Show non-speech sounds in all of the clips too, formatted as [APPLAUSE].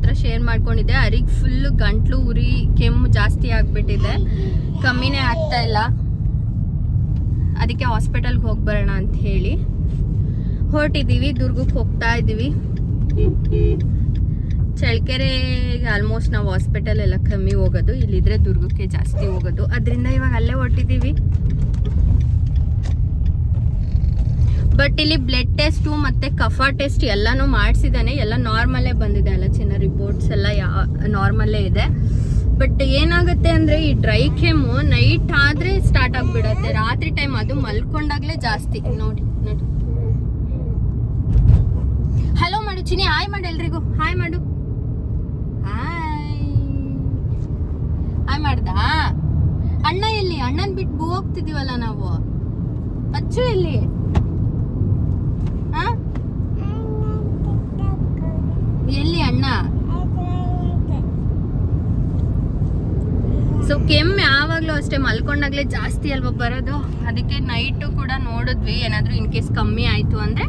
ಹತ್ರ ಶೇರ್ ಮಾಡ್ಕೊಂಡಿದ್ದೆ. ಅರಿಗೆ ಫುಲ್ ಗಂಟ್ಲು ಉರಿ, ಕೆಮ್ಮು ಜಾಸ್ತಿ ಆಗ್ಬಿಟ್ಟಿದೆ. ಕಮ್ಮಿನೇ ಆಗ್ತಾ ಇಲ್ಲ. ಅದಕ್ಕೆ ಹಾಸ್ಪಿಟಲ್ಗೆ ಹೋಗಿ ಬರೋಣ ಅಂತ ಹೇಳಿ. ಹೊರಟಿದ್ದೀವಿ, ದುರ್ಗಕ್ಕೆ ಹೋಗ್ತಾ ಇದ್ದೀವಿ. ಚಳ್ಳಕೆರೆಗೆ ಆಲ್ಮೋಸ್ಟ್ ನಾವು ಹಾಸ್ಪಿಟಲ್ ಎಲ್ಲ ಕಮ್ಮಿ ಹೋಗೋದು. ಇಲ್ಲಿದ್ರೆ ದುರ್ಗಕ್ಕೆ ಜಾಸ್ತಿ ಹೋಗೋದು. ಅದರಿಂದ ಇವಾಗ ಅಲ್ಲೇ ಹೊರಟಿದ್ದೀವಿ. ಬಟ್ ಇಲ್ಲಿ ಬ್ಲಡ್ ಟೆಸ್ಟು ಮತ್ತೆ ಕಫ ಟೆಸ್ಟ್ ಎಲ್ಲಾನು ಮಾಡಿಸಿದ್ದಾನೆ ಎಲ್ಲ ನಾರ್ಮಲ್ಲೇ ಬಂದಿದೆ ಅಲ್ಲ ಚಿನ್ನ ರಿಪೋರ್ಟ್ಸ್ ಎಲ್ಲ ಯಾ ನಾರ್ಮಲ್ಲೇ ಇದೆ. ಬಟ್ ಏನಾಗುತ್ತೆ ಅಂದ್ರೆ ಈ ಡ್ರೈ ಕೆಮ್ಮು ನೈಟ್ ಆದ್ರೆ ಸ್ಟಾರ್ಟ್ ಆಗ್ಬಿಡತ್ತೆ. ರಾತ್ರಿ ಟೈಮ್ ಅದು ಮಲ್ಕೊಂಡಾಗ್ಲೇ ಜಾಸ್ತಿ. ನೋಡಿ ನೋಡಿ. ಹಲೋ ಮಾಡು ಚಿನಿ ಹಾಯ್ ಮಾಡು ಎಲ್ರಿಗೂ. ಹಾಯ್ ಮಾಡು. ಹಾಯ್ ಹಾಯ್ ಮಾಡ್ದಾ? ಅಣ್ಣ ಎಲ್ಲಿ? ಅಣ್ಣನ ಬಿಟ್ಟು ಬೂ ಹೋಗ್ತಿದೀವಲ್ಲ ನಾವು? ಅಚ್ಚು ಎಲ್ಲಿ ಆ? ಎಲ್ಲಿ ಅಣ್ಣ ಸೊ ಕೆಮ್ಮು ಯಾವಾಗಲೂ ಅಷ್ಟೇ ಮಲ್ಕೊಂಡಾಗಲೇ ಜಾಸ್ತಿ ಅಲ್ವಾ ಬರೋದು? ಅದಕ್ಕೆ ನೈಟು ಕೂಡ ನೋಡಿದ್ವಿ ಏನಾದರೂ ಇನ್ ಕೇಸ್ ಕಮ್ಮಿ ಆಯಿತು ಅಂದರೆ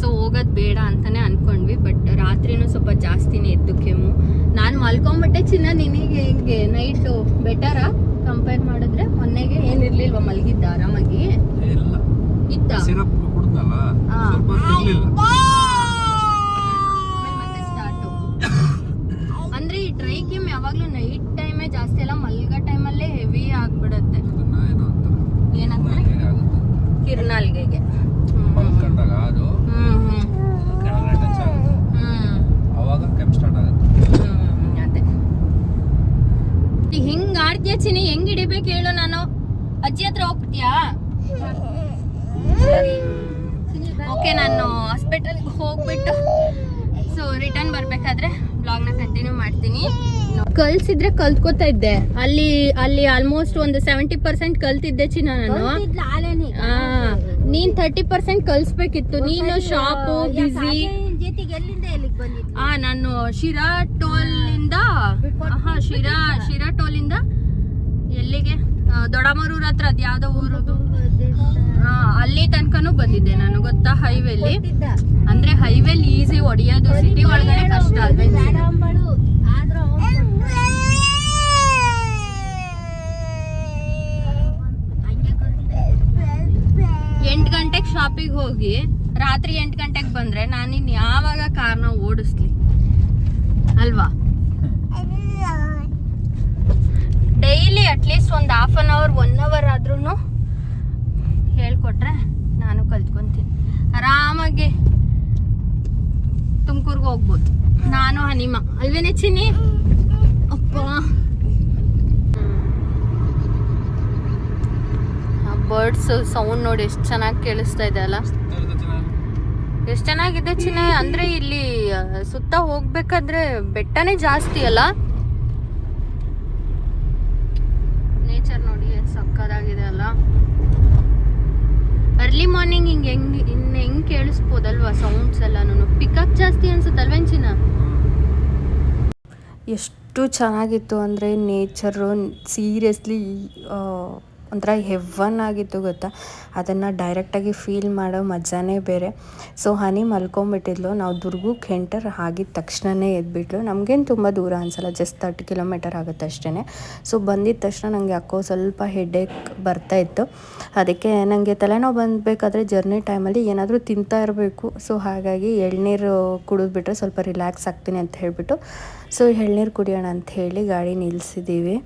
ಸೊ ಹೋಗೋದು ಬೇಡ ಅಂತಾನೆ ಅನ್ಕೊಂಡ್ವಿ ಬಟ್ ರಾತ್ರಿನೂ ಸ್ವಲ್ಪ ಜಾಸ್ತಿನೇ ಇತ್ತು ಕೆಮ್ಮು. ನಾನು ಮಲ್ಕೊಂಬಿಟ್ಟೆ ಚಿನ್ನ ನಿನಗೆ ಹಿಂಗೆ? ನೈಟು ಬೆಟರಾ ಕಂಪೇರ್ ಮಾಡಿದ್ರೆ ಮೊನ್ನೆಗೆ ಏನಿರ್ಲಿಲ್ವಾ ಮಲಗಿದ್ದ ಆರಾಮಾಗಿ? ಇಲ್ಲ. ಇತ್ತ? ಅಂದ್ರೆ ಈ ಡ್ರೈ ಕೆಮ್ಮು ಯಾವಾಗ್ಲೂ ನೈಟ್ ಟೈಮೇ ಜಾಸ್ತಿ ಅಲ್ಲ ಮಲ್ಗೋ ಟೈಮಲ್ಲೇ ಹೆವಿ ಆಗ್ಬಿಡತ್ತೆ ಅದನ್ನ ಏನೋ ಅಂತಾರೆ ಏನಂತಾರೆ ಹೇಗೆ ಆಗುತ್ತೆ ಕಿರ್ನಾಲ್ಗೆಗೆ ಮಲ್ಕೊಂಡಾಗ ಅದು? ಟಚ್ ಆಗುತ್ತೆ. ಅವಾಗ ಕೆಮ್ಮು ಸ್ಟಾರ್ಟ್ ಆಗುತ್ತೆ. ಹ್ಮ್ ಅದೇ. ನೀ ಹಿಂಗ್ ಆಡ್ತೀಯ ಚಿನಿ ಹೆಂಗ್ ಹಿಡಿಬೇಕು ಹೇಳು ನಾನು? ಅಜ್ಜಿ ಹತ್ರ ಹೋಗ್ತೀಯಾ ಓಕೆ ನಾನು ಹಾಸ್ಪಿಟಲ್ಗೆ ಹೋಗ್ಬಿಟ್ಟು ಸೊ ರಿಟರ್ನ್ ಬರ್ಬೇಕಾದ್ರೆ ಬ್ಲಾಗ್ನ ಕಂಟಿನ್ಯೂ ಮಾಡ್ತೀನಿ. ಕಲ್ಸಿದ್ರೆ ಕಲ್ತ್ಕೊತಾ ಇದ್ದೆ. ಅಲ್ಲಿ ಅಲ್ಲಿ ಆಲ್ಮೋಸ್ಟ್ ಒಂದು ಸೆವೆಂಟಿ ಪರ್ಸೆಂಟ್ ಕಲ್ತಿದ್ದೆ ಚಿನ್ನ ನಾನು. ನೀನ್ ತರ್ಟಿ ಪರ್ಸೆಂಟ್ ಕಲ್ಸ್ಬೇಕಿತ್ತು ನೀನು ಶಾಪು ಬಿಸಿ ಆ ನಾನು ಶಿರಾ ಟೋಲ್ ಇಂದ ಹಾ ಶಿರಾ ಶಿರಾ ಟೋಲ್ ಇಂದ ಎಲ್ಲಿಗೆ? ಆ, ದೊಡಮರೂರ್ ಹತ್ರ ಅದ್ ಯಾವ್ದೋ ಊರದು ಹಾ ಅಲ್ಲಿ ತನಕನೂ ಬಂದಿದ್ದೆ ನಾನು ಗೊತ್ತಾ? ಹೈವೇಲಿ ಅಂದ್ರೆ ಹೈವೇಲಿ ಈಸಿ ಹೊಡಿಯೋದು ಸಿಟಿ ಒಳಗಡೆ ಕಷ್ಟ ಅಲ್ವೇ ಎಂಟು ಗಂಟೆಗೆ ಶಾಪಿಗೆ ಹೋಗಿ, ರಾತ್ರಿ ಎಂಟು ಗಂಟೆಗೆ ಬಂದ್ರೆ ಇನ್ನು ಯಾವಾಗ ಕಾರ್ನ ಓಡಿಸ್ಲಿ? ಅಲ್ವಾ? ಡೈಲಿ ಅಟ್ಲೀಸ್ಟ್ ಒಂದು half an hour one hour ಆದ್ರೂ ಹೇಳ್ಕೊಟ್ರೆ ನಾನು ಕಲ್ತ್ಕೊಂತೀನಿ. ಆರಾಮಾಗಿ ತುಮಕೂರ್ಗೆ ಹೋಗ್ಬೋದು. ನಾನು ಹನಿಮ. ಅಲ್ವೇನೆ ಚಿನ್ನಿ? ಅಪ್ಪ. ಬರ್ಡ್ಸ್ ಸೌಂಡ್ ನೋಡಿ ಎಷ್ಟು ಚೆನ್ನಾಗಿ ಕೇಳಿಸ್ತಾ ಇದೆ ಅಲ್ಲ? ಎಷ್ಟು ಚೆನ್ನಾಗಿದೆ ಚಿನ್ನ? ಅಂದ್ರೆ ಇಲ್ಲಿ ಸುತ್ತ ಹೋಗ್ಬೇಕಾದ್ರೆ ಬೆಟ್ಟನೇ ಜಾಸ್ತಿ ಅಲ್ಲ? ನೇಚರ್ ನೋಡಿ ಸಕ್ಕದಾಗಿದೆ ಅಲ್ಲ? ಅರ್ಲಿ ಮಾರ್ನಿಂಗ್ ಹಿಂಗೆ ಹೆಂಗ್, ಇನ್ ಹೆಂಗ್ ಕೇಳಿಸ್ಬೋದಲ್ವಾ ಸೌಂಡ್ಸ್ ಎಲ್ಲಾನು ಪಿಕಪ್ ಜಾಸ್ತಿ ಅನ್ಸುತ್ತಲ್ವೇನ್ ಚಿನ್ನ? ಎಷ್ಟು ಚೆನ್ನಾಗಿತ್ತು ಅಂದರೆ ನೇಚರು ಸೀರಿಯಸ್ಲಿ ಒಂಥರ ಹೆವ್ವನ್ ಆಗಿತ್ತು ಗೊತ್ತಾ? ಅದನ್ನು ಡೈರೆಕ್ಟಾಗಿ ಫೀಲ್ ಮಾಡೋ ಮಜಾನೇ ಬೇರೆ. ಸೊ ಹನಿ ಮಲ್ಕೊಂಬಿಟ್ಟಿದ್ಲು. ನಾವು ದುರ್ಗು ಕೆಂಟರ್ ಆಗಿದ ತಕ್ಷಣವೇ ಎದ್ಬಿಟ್ಲು. ನಮಗೇನು ತುಂಬ ದೂರ ಅನ್ಸಲ್ಲ ಜಸ್ಟ್ ತರ್ಟಿ ಕಿಲೋಮೀಟರ್ ಆಗುತ್ತೆ ಅಷ್ಟೇ ಸೊ ಬಂದಿದ ತಕ್ಷಣ ನನಗೆ ಅಕ್ಕೋ ಸ್ವಲ್ಪ ಹೆಡೇಕ್ ಬರ್ತಾ ಇತ್ತು. ಅದಕ್ಕೆ ನನಗೆ ತಲೆನೋವು ಬಂದಬೇಕಾದ್ರೆ ಜರ್ನಿ ಟೈಮಲ್ಲಿ ಏನಾದರೂ ತಿಂತಾ ಇರಬೇಕು. ಸೊ ಹಾಗಾಗಿ ಎಳ್ನೀರು ಕುಡಿದ್ಬಿಟ್ರೆ ಸ್ವಲ್ಪ ರಿಲ್ಯಾಕ್ಸ್ ಆಗ್ತೀನಿ ಅಂತ ಹೇಳಿಬಿಟ್ಟು. ಸೊ ಎಳ್ನೀರು ಕುಡಿಯೋಣ ಅಂತ ಹೇಳಿ ಗಾಡಿ ನಿಲ್ಲಿಸಿದ್ದೀವಿ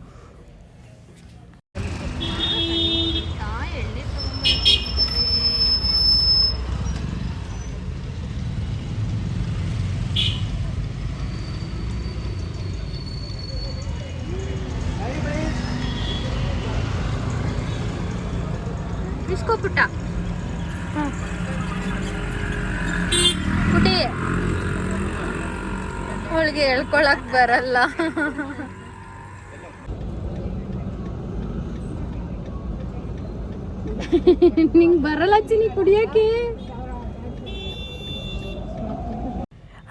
ಇಸ್ಕೋ ಪುಟ್ಟ. ಪುಟಿ ಅವಳಿಗೆ ಹೇಳ್ಕೊಳಕ್ ಬರಲ್ಲ. ನಿಂಗ್ ಬರಲ್ಲ ಚಿನಿ ಕುಡಿಯಕ್ಕೆ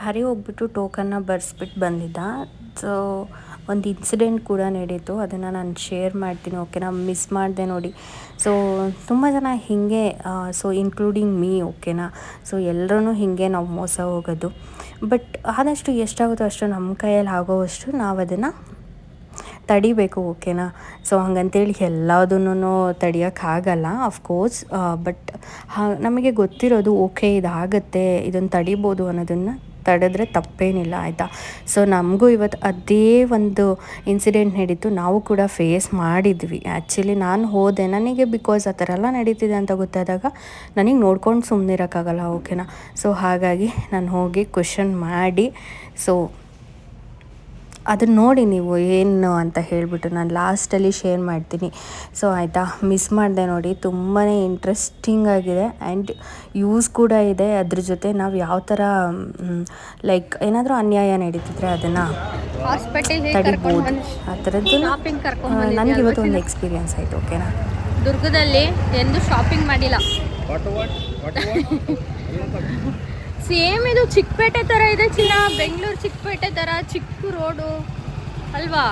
ಹರಿ ಹೋಗ್ಬಿಟ್ಟು ಟೋಕನ್ನ ಬರ್ಸ್ಬಿಟ್ಟು ಬಂದಿದ್ದ. ಸೊ ಒಂದು ಇನ್ಸಿಡೆಂಟ್ ಕೂಡ ನಡೀತು. ಅದನ್ನು ನಾನು ಶೇರ್ ಮಾಡ್ತೀನಿ. ಓಕೆನಾ ಮಿಸ್ ಮಾಡಿದೆ ನೋಡಿ. ಸೊ ತುಂಬ ಜನ ಹೀಗೆ ಸೊ ಇನ್ಕ್ಲೂಡಿಂಗ್ ಮೀ ಓಕೆನಾ ಸೊ ಎಲ್ಲರೂ ಹೀಗೆ ನಾವು ಮೋಸ ಹೋಗೋದು. ಬಟ್ ಆದಷ್ಟು ಎಷ್ಟಾಗುತ್ತೋ ಅಷ್ಟು ನಮ್ಮ ಕೈಯಲ್ಲಿ ಆಗೋವಷ್ಟು ನಾವು ಅದನ್ನು ತಡಿಬೇಕು ಓಕೆನಾ ಸೊ ಹಂಗಂತೇಳಿ ಎಲ್ಲದನ್ನು ತಡಿಯೋಕ್ಕಾಗಲ್ಲ ಅಫ್ಕೋರ್ಸ್ ಬಟ್ ನಮಗೆ ಗೊತ್ತಿರೋದು ಓಕೆ ಇದಾಗತ್ತೆ ಇದನ್ನು ತಡಿಬೋದು ಅನ್ನೋದನ್ನು ತಡೆದ್ರೆ ತಪ್ಪೇನಿಲ್ಲ, ಆಯಿತಾ? ಸೊ ನಮಗೂ ಇವತ್ತು ಅದೇ ಒಂದು ಇನ್ಸಿಡೆಂಟ್ ನಡೀತು. ನಾವು ಕೂಡ ಫೇಸ್ ಮಾಡಿದ್ವಿ. ಆ್ಯಕ್ಚುಲಿ ನಾನು ಹೋದೆ. ನನಗೆ ಬಿಕಾಸ್ ಆ ಥರ ಎಲ್ಲ ನಡೀತಿದೆ ಅಂತ ಗೊತ್ತಾದಾಗ ನನಗೆ ನೋಡ್ಕೊಂಡು ಸುಮ್ಮನಿರೋಕ್ಕಾಗಲ್ಲ ಓಕೆನಾ ಸೊ ಹಾಗಾಗಿ ನಾನು ಹೋಗಿ ಕ್ವಶನ್ ಮಾಡಿ. ಸೊ ಅದನ್ನ ನೋಡಿ ನೀವು ಏನು ಅಂತ ಹೇಳಿಬಿಟ್ಟು ನಾನು ಲಾಸ್ಟಲ್ಲಿ ಶೇರ್ ಮಾಡ್ತೀನಿ. ಸೊ ಆಯಿತಾ? ಮಿಸ್ ಮಾಡಿದೆ ನೋಡಿ ತುಂಬಾ ಇಂಟ್ರೆಸ್ಟಿಂಗ್ ಆಗಿದೆ ಆ್ಯಂಡ್ ಯೂಸ್ ಕೂಡ ಇದೆ. ಅದ್ರ ಜೊತೆ ನಾವು ಯಾವ ಥರ ಲೈಕ್ ಏನಾದರೂ ಅನ್ಯಾಯ ನಡೀತಿದ್ರೆ ಅದನ್ನು ಹಾಸ್ಪಿಟಲ್ ತಡಿಬೋದು. ಆ ಥರದ್ದು ಶಾಪಿಂಗ್ ಕರ್ಕೊಂಡ್ ನನಗೆ ಇವತ್ತು ಒಂದು ಎಕ್ಸ್ಪೀರಿಯನ್ಸ್ ಆಯಿತು ಓಕೆನಾ ದುರ್ಗದಲ್ಲಿ ಎಂದು ಶಾಪಿಂಗ್ ಮಾಡಿಲ್ಲ. ವಾಟ್ ವಾಟ್ ವಾಟ್ ಸೇಮ್ ಇದು ಚಿಕ್ಕಪೇಟೆ ಥರ ಇದೆ ಚಿನ್ನ ಬೆಂಗಳೂರು ಚಿಕ್ಕಪೇಟೆ ಥರ ಚಿಕ್ಕ ರೋಡು ಅಲ್ವಾ?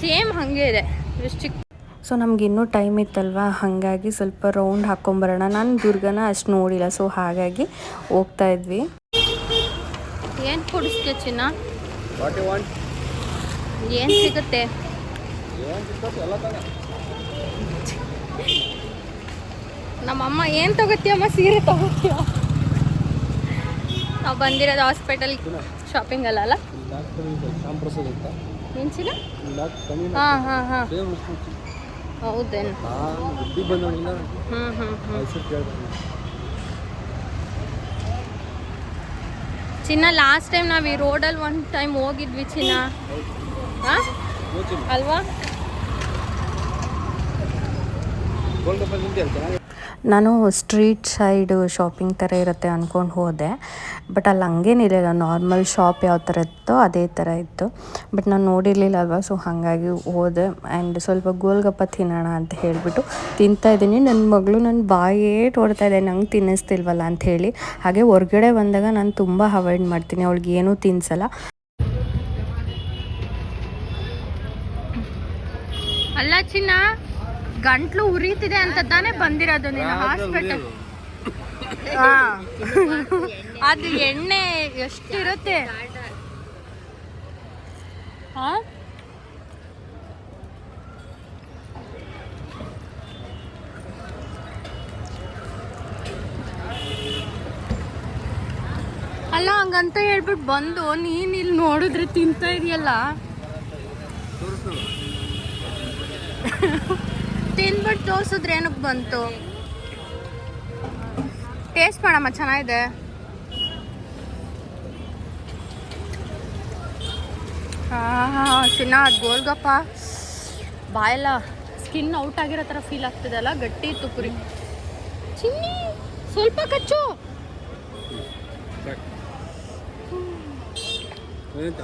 ಸೇಮ್ ಹಂಗೆ ಇದೆ. ಎಷ್ಟು ಚಿಕ್ಕ ಸೊ ನಮ್ಗೆ ಇನ್ನೂ ಟೈಮ್ ಇತ್ತಲ್ವ? ಹಾಗಾಗಿ ಸ್ವಲ್ಪ ರೌಂಡ್ ಹಾಕ್ಕೊಂಬರೋಣ ನಾನು ದುರ್ಗನ ಅಷ್ಟು ನೋಡಿಲ್ಲ ಸೊ ಹಾಗಾಗಿ ಹೋಗ್ತಾ ಇದ್ವಿ. ಏನು ಕೊಡಿಸ್ತೀಯ ಚಿನ್ನ? ವಾಟ್ ಯು ವಾಂಟ್ ಏನು ಸಿಗುತ್ತೆ [LAUGHS] ಏನು ಸಿಗ್ತದೆ ಎಲ್ಲ ತಗ ನಮ್ಮಮ್ಮ ಏನು ತಗೋತೀಯಮ್ಮ ಸೀರೆ ತಗೋತೀಯ? ನಾವು ಬಂದಿರೋದು ಹಾಸ್ಪಿಟಲ್ ಶಾಪಿಂಗ್ ಅಲ್ಲ ಅಲ್ಲ? ಹಾಂ ಹಾಂ ಹಾಂ. ಹೌದೇನು? ಹ್ಞೂ ಹ್ಞೂ ಹ್ಞೂ ಚಿನ್ನ ಲಾಸ್ಟ್ ಟೈಮ್ ನಾವು ಈ ರೋಡಲ್ಲಿ ಒಂದು ಟೈಮ್ ಹೋಗಿದ್ವಿ ಚಿನ್ನ. ಹಾಂ? ಅಲ್ವಾ? ನಾನು ಸ್ಟ್ರೀಟ್ ಸೈಡ್ ಶಾಪಿಂಗ್ ಥರ ಇರುತ್ತೆ ಅಂದ್ಕೊಂಡು ಹೋದೆ. ಬಟ್ ಅಲ್ಲಿ ಹಂಗೇನಿರಲಿಲ್ಲ. ನಾರ್ಮಲ್ ಶಾಪ್ ಯಾವ ಥರ ಇತ್ತೋ ಅದೇ ಥರ ಇತ್ತು. ಬಟ್ ನಾನು ನೋಡಿರಲಿಲ್ಲ ಅಲ್ವಾ ಸೊ ಹಾಗಾಗಿ ಹೋದೆ. ಆ್ಯಂಡ್ ಸ್ವಲ್ಪ ಗೋಲ್ಗಪ್ಪ ತಿನ್ನೋಣ ಅಂತ ಹೇಳಿಬಿಟ್ಟು ತಿಂತಾ ಇದ್ದೀನಿ. ನನ್ನ ಮಗಳು ನನ್ನ ಬಾಯೇ ತೋಡ್ತಾ ಇದೆ ನಂಗೆ ತಿನ್ನಿಸ್ತಿಲ್ವಲ್ಲ ಅಂತ ಹೇಳಿ. ಹಾಗೆ ಹೊರಗಡೆ ಬಂದಾಗ ನಾನು ತುಂಬ ಅವಾಯ್ಡ್ ಮಾಡ್ತೀನಿ. ಅವಳಿಗೆ ಏನೂ ತಿನ್ಸಲ್ಲ. ಅಲ್ಲ ಚಿನ್ನ. ಗಂಟ್ಲು ಉರಿತಿದೆ ಅಂತ ತಾನೇ ಬಂದಿರೋದು ನೀನು ಹಾಸ್ಪಿಟಲ್ ಅದು ಎಣ್ಣೆ ಎಷ್ಟಿರುತ್ತೆ? ಹಾ? ಅಲ್ಲ ಹಂಗಂತ ಹೇಳ್ಬಿಟ್ಟು ಬಂದು ನೀನ್ ಇಲ್ಲಿ ನೋಡಿದ್ರೆ ತಿಂತಾ ಇದೆಯಲ್ಲ? ತಿಂದ್ಬಿಟ್ಟು ತೋರಿಸಿದ್ರೆ ಏನಕ್ಕೆ ಬಂತು? ಟೇಸ್ಟ್ ಮಾಡಮ್ಮ ಚೆನ್ನಾಗಿದೆ. ಚಿನ್ನ ಗೋಲ್ಗಪ್ಪ. ಬಾಯಲ್ಲ ಸ್ಕಿನ್ ಔಟ್ ಆಗಿರೋ ಥರ ಫೀಲ್ ಆಗ್ತಿದೆಲ್ಲ ಗಟ್ಟಿ ಇತ್ತು ಪುರಿ ಚಿನ್ನಿ ಸ್ವಲ್ಪ ಕಚ್ಚು. ಏನಂತ?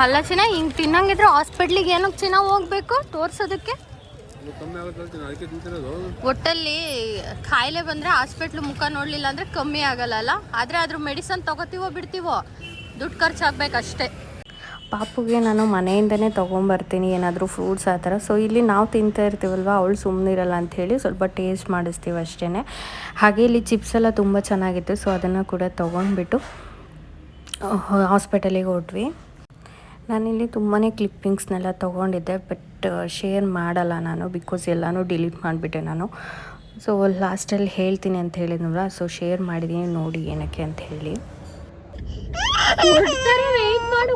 ಅಲ್ಲ ಚಿನ್ನ, ಹಿಂಗೆ ತಿನ್ನಂಗಿದ್ರೆ ಹಾಸ್ಪಿಟ್ಲಿಗೆ ಏನಕ್ಕೆ ಚಿನ್ನ ಹೋಗ್ಬೇಕು? ತೋರ್ಸೋದಕ್ಕೆ? ಒಟ್ಟಲ್ಲಿ ಕಾಯಿಲೆ ಬಂದರೆ ಹಾಸ್ಪಿಟ್ಲ್ ಮುಖ ನೋಡಲಿಲ್ಲ ಅಂದರೆ ಕಮ್ಮಿ ಆಗಲ್ಲ ಆದ್ರೆ ಅದ್ರ ಮೆಡಿಸನ್ ತಗೋತಿವೋ ಬಿಡ್ತೀವೋ? ದುಡ್ಡು ಖರ್ಚಾಗ್ಬೇಕಷ್ಟೇ. ಪಾಪುಗೆ ನಾನು ಮನೆಯಿಂದನೇ ತೊಗೊಂಬರ್ತೀನಿ, ಏನಾದರೂ ಫ್ರೂಟ್ಸ್ ಆ ಥರ. ಸೊ ಇಲ್ಲಿ ನಾವು ತಿಂತಾ ಇರ್ತೀವಲ್ವ, ಅವಳು ಸುಮ್ಮನಿರಲ್ಲ ಅಂಥೇಳಿ ಸ್ವಲ್ಪ ಟೇಸ್ಟ್ ಮಾಡಿಸ್ತೀವಿ ಅಷ್ಟೇ ಹಾಗೆ ಇಲ್ಲಿ ಚಿಪ್ಸ್ ಎಲ್ಲ ತುಂಬ ಚೆನ್ನಾಗಿತ್ತು ಸೊ ಅದನ್ನು ಕೂಡ ತೊಗೊಂಡ್ಬಿಟ್ಟು ಹಾಸ್ಪಿಟಲಿಗೆ ಹೊರಟ್ವಿ ನಾನಿಲ್ಲಿ ತುಂಬಾ ಕ್ಲಿಪ್ಪಿಂಗ್ಸ್ನೆಲ್ಲ ತೊಗೊಂಡಿದ್ದೆ ಬಟ್ ಶೇರ್ ಮಾಡಲ್ಲ ನಾನು ಬಿಕಾಸ್ ಎಲ್ಲನೂ ಡಿಲೀಟ್ ಮಾಡಿಬಿಟ್ಟೆ ನಾನು. ಸೊ ಲಾಸ್ಟಲ್ಲಿ ಹೇಳ್ತೀನಿ ಅಂತ ಹೇಳಿದ್ನಲ್ಲ ಸೊ ಶೇರ್ ಮಾಡಿದ್ದೀನಿ ನೋಡಿ ಏನಕ್ಕೆ ಅಂತ ಹೇಳಿ. ಮಾಡು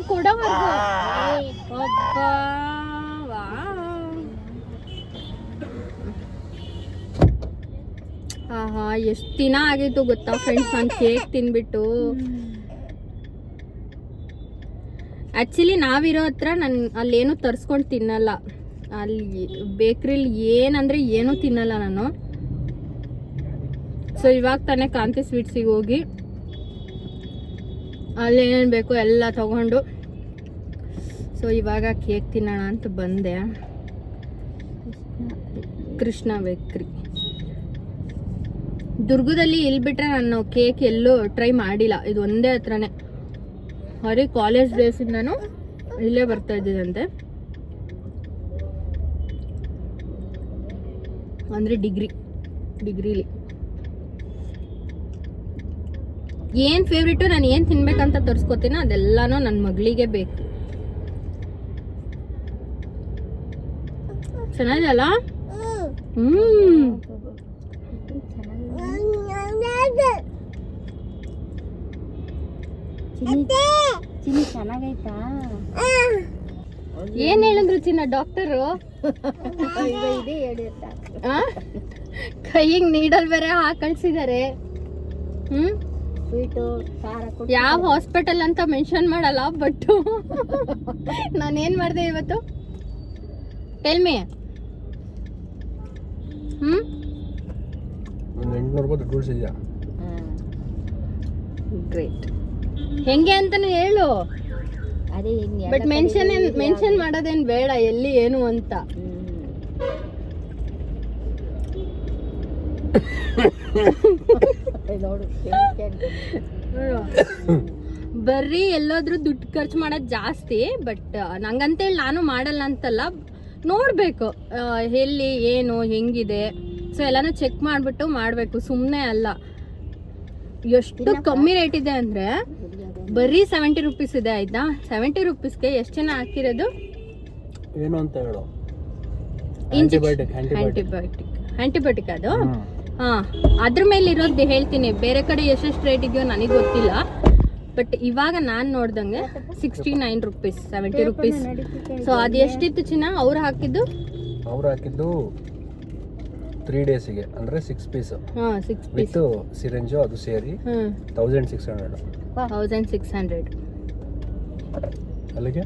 ಎಷ್ಟು ದಿನ ಆಗಿತ್ತು ಗೊತ್ತಾ ಫ್ರೆಂಡ್ಸ್ ನಾನು ಕೇಕ್ ತಿನ್ಬಿಟ್ಟು? ಆ್ಯಕ್ಚುಲಿ ನಾವಿರೋ ಹತ್ರ ನಾನು ಅಲ್ಲೇನು ತರಿಸ್ಕೊಂಡು ತಿನ್ನಲ್ಲ. ಅಲ್ಲಿ ಬೇಕ್ರಿಲಿ ಏನಂದ್ರೆ ಏನೂ ತಿನ್ನಲ್ಲ ನಾನು. ಸೊ ಇವಾಗ ತಾನೇ ಕಾಂತಿ ಸ್ವೀಟ್ಸಿಗೆ ಹೋಗಿ ಅಲ್ಲಿ ಏನೇನು ಬೇಕು ಎಲ್ಲ ತಗೊಂಡು. ಸೊ ಇವಾಗ ಕೇಕ್ ತಿನ್ನೋಣ ಅಂತ ಬಂದೆ. ಕೃಷ್ಣ ಬೇಕ್ರಿ ದುರ್ಗದಲ್ಲಿ ಇಲ್ಲಿ ಬಿಟ್ಟರೆ ನಾನು ಕೇಕ್ ಎಲ್ಲೂ ಟ್ರೈ ಮಾಡಿಲ್ಲ. ಇದು ಒಂದೇ ಹತ್ರನೇ. ಬರೀ ಕಾಲೇಜ್ ಡೇಸಿಂದನೂ ಇಲ್ಲೇ ಬರ್ತಾ ಇದ್ದಿದಂತೆ ಅಂದರೆ ಡಿಗ್ರಿ ಡಿಗ್ರಿಲಿ ಏನ್ ಫೇವ್ರೇಟು ನಾನು ಏನ್ ತಿನ್ಬೇಕಂತ ತೋರಿಸ್ಕೊತೀನ ಅದೆಲ್ಲಾನು ನನ್ನ ಮಗಳಿಗೆ ಬೇಕು. ಚೆನ್ನಾಗಿದೆಯಲ್ಲ? ಹ್ಮ್. ಚಿನ್ನಿ ಚೆನ್ನಾಗೈತಾ? ಏನ್ ಹೇಳಿದ್ರು ಚಿನ್ನ ಡಾಕ್ಟರು? ಕೈಗೆ ನೀಡಲ್ ಬೇರೆ ಹಾ ಕಳ್ಸಿದಾರೆ. ಹ್ಮ್? ಯಾವ ಹಾಸ್ಪಿಟಲ್ ಅಂತ ಮೆನ್ಷನ್ ಮಾಡಲ್ಲ ಬಟ್ [LAUGHS] ನಾನು ಏನ್ ಮಾಡಿದೆ ಇವತ್ತು? ಟೆಲ್ಮಿ ಹ್ಮ್? ಒಂದು ಎಂಟುನೂರು ರೂಪಾಯಿ ದುಡ್ಡು ಉಳಿಸಿದ್ಯಾ ಗ್ರೇಟ್ ಹೆಂಗೆ ಅಂತಾನು ಹೇಳು. ಅದೇ ಬಟ್ ಮೆನ್ಷನ್ ಏನ್ ಮೆನ್ಷನ್? ಮಾಡೋದೇನ್ ಬೇಡ ಎಲ್ಲಿ ಏನು ಅಂತ. ನೋಡು ಬರ್ರಿ ಎಲ್ಲಾದ್ರೂ ದುಡ್ಡು ಖರ್ಚು ಮಾಡೋದು ಜಾಸ್ತಿ ಬಟ್ ನಂಗಂತೇಳಿ ನಾನು ಮಾಡಲ್ಲ ಅಂತಲ್ಲ ನೋಡ್ಬೇಕು ಎಲ್ಲಿ ಏನು ಹೆಂಗಿದೆ. ಸೊ ಎಲ್ಲಾನು ಚೆಕ್ ಮಾಡ್ಬಿಟ್ಟು ಮಾಡ್ಬೇಕು ಸುಮ್ಮನೆ ಅಲ್ಲ. ಎಷ್ಟು ಕಮ್ಮಿ ರೇಟ್ ಇದೆ ಅಂದ್ರೆ ಬರೀ ಸೆವೆಂಟಿ ರುಪೀಸ್ ಇದೆ ಆಯ್ತಾ? ಸೆವೆಂಟಿ ರುಪೀಸ್ಗೆ ಎಷ್ಟು ಜನ ಹಾಕಿರೋದು? ಏನು ಅಂತ ಹೇಳು. ಆಂಟಿಬಯೋಟಿಕ್ ಆಂಟಿಬಯೋಟಿಕ್ ಆಂಟಿಬಯೋಟಿಕ್ ಅದು? ಹಾಂ ಅದ್ರ ಮೇಲೆ ಇರೋದು ಹೇಳ್ತೀನಿ. ಬೇರೆ ಕಡೆ ಎಷ್ಟೆಷ್ಟು ರೇಟ್ ಇದೆಯೋ ನನಗೆ ಗೊತ್ತಿಲ್ಲ. ಬಟ್ ಇವಾಗ ನಾನು ನೋಡ್ದಂಗೆ sixty nine rupees seventy rupees so ಅದು ಎಷ್ಟಿತ್ತು ಚಿನ್ನ? ಅವ್ರು ಹಾಕಿದ್ದು? ಅವ್ರು ಹಾಕಿದ್ದು ತ್ರೀ ಡೇಸಿಗೆ ಅಂದರೆ ಸಿಕ್ಸ್ ಪೀಸ್ ಹಾ ಸಿಕ್ಸ್ ಪೀಸ್ ವಿತ್ ಸಿರೆಂಜು ಅದು ಸೇರಿ ಹ್ಮ್ thousand six hundred thousand six hundred ಅಲ್ಲಿಗೆ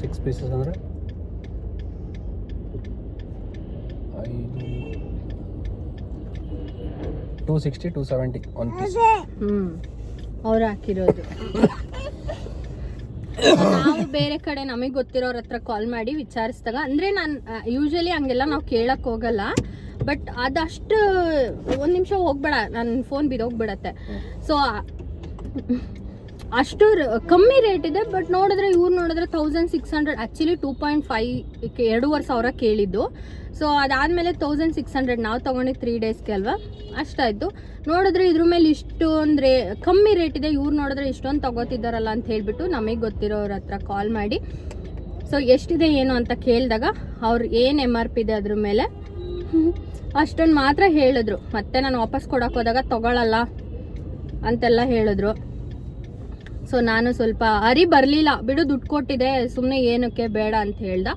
ಸಿಕ್ಸ್ ಪೀಸಸ್ ಅಂದ್ರೆ ಐದು two sixty two seventy one piece hmm ಅವ್ರು ಹಾಕಿರೋದು. ನಾವು ಬೇರೆ ಕಡೆ ನಮಗೆ ಗೊತ್ತಿರೋರ ಹತ್ರ ಕಾಲ್ ಮಾಡಿ ವಿಚಾರಿಸಿದಾಗ ಅಂದ್ರೆ ನಾನು ಯೂಶಲಿ ಹಂಗೆಲ್ಲ ನಾವು ಕೇಳಕ್ ಹೋಗಲ್ಲ. ಬಟ್ ಅದಷ್ಟು ಒಂದು ನಿಮಿಷ ಹೋಗ್ಬೇಡ ನನ್ನ ಫೋನ್ ಬಿದ್ದೋಗ್ಬಿಡತ್ತೆ. ಸೊ ಅಷ್ಟು ಕಮ್ಮಿ ರೇಟ್ ಇದೆ ಬಟ್ ನೋಡಿದ್ರೆ ಇವ್ರು ನೋಡಿದ್ರೆ thousand six hundred actually two point five ಎರಡೂವರೆ ಸಾವಿರ ಕೇಳಿದ್ದು. ಸೊ ಅದಾದಮೇಲೆ ತೌಸಂಡ್ ಸಿಕ್ಸ್ ಹಂಡ್ರೆಡ್ ನಾವು ತೊಗೊಂಡಿದ್ದು ತ್ರೀ ಡೇಸ್ಗೆ ಅಲ್ವಾ? ಅಷ್ಟಾಯಿತು. ನೋಡಿದ್ರೆ ಇದ್ರ ಮೇಲೆ ಇಷ್ಟು ಅಂದರೆ ಕಮ್ಮಿ ರೇಟ್ ಇದೆ, ಇವ್ರು ನೋಡಿದ್ರೆ ಇಷ್ಟೊಂದು ತಗೋತಿದ್ದಾರಲ್ಲ ಅಂತ ಹೇಳ್ಬಿಟ್ಟು ನಮಗೆ ಗೊತ್ತಿರೋರ ಹತ್ರ ಕಾಲ್ ಮಾಡಿ. ಸೊ ಎಷ್ಟಿದೆ, ಏನು ಅಂತ ಕೇಳಿದಾಗ ಅವ್ರು ಏನು ಎಂ ಆರ್ ಪಿ ಇದೆ ಅದ್ರ ಮೇಲೆ? ಅಷ್ಟೊಂದು ಮಾತ್ರ ಹೇಳಿದ್ರು. ಮತ್ತೆ ನಾನು ವಾಪಸ್ ಕೊಡೋಕೆ ಹೋದಾಗ ತಗೊಳಲ್ಲ ಅಂತೆಲ್ಲ ಹೇಳಿದ್ರು. ಸೊ ನಾನು ಸ್ವಲ್ಪ ಅರಿ ಬರಲಿಲ್ಲ. ಬಿಡು, ದುಡ್ಡು ಕೊಟ್ಟಿದೆ. ಸುಮ್ಮನೆ ಏನಕ್ಕೆ ಬೇಡ ಅಂತ ಹೇಳ್ದ.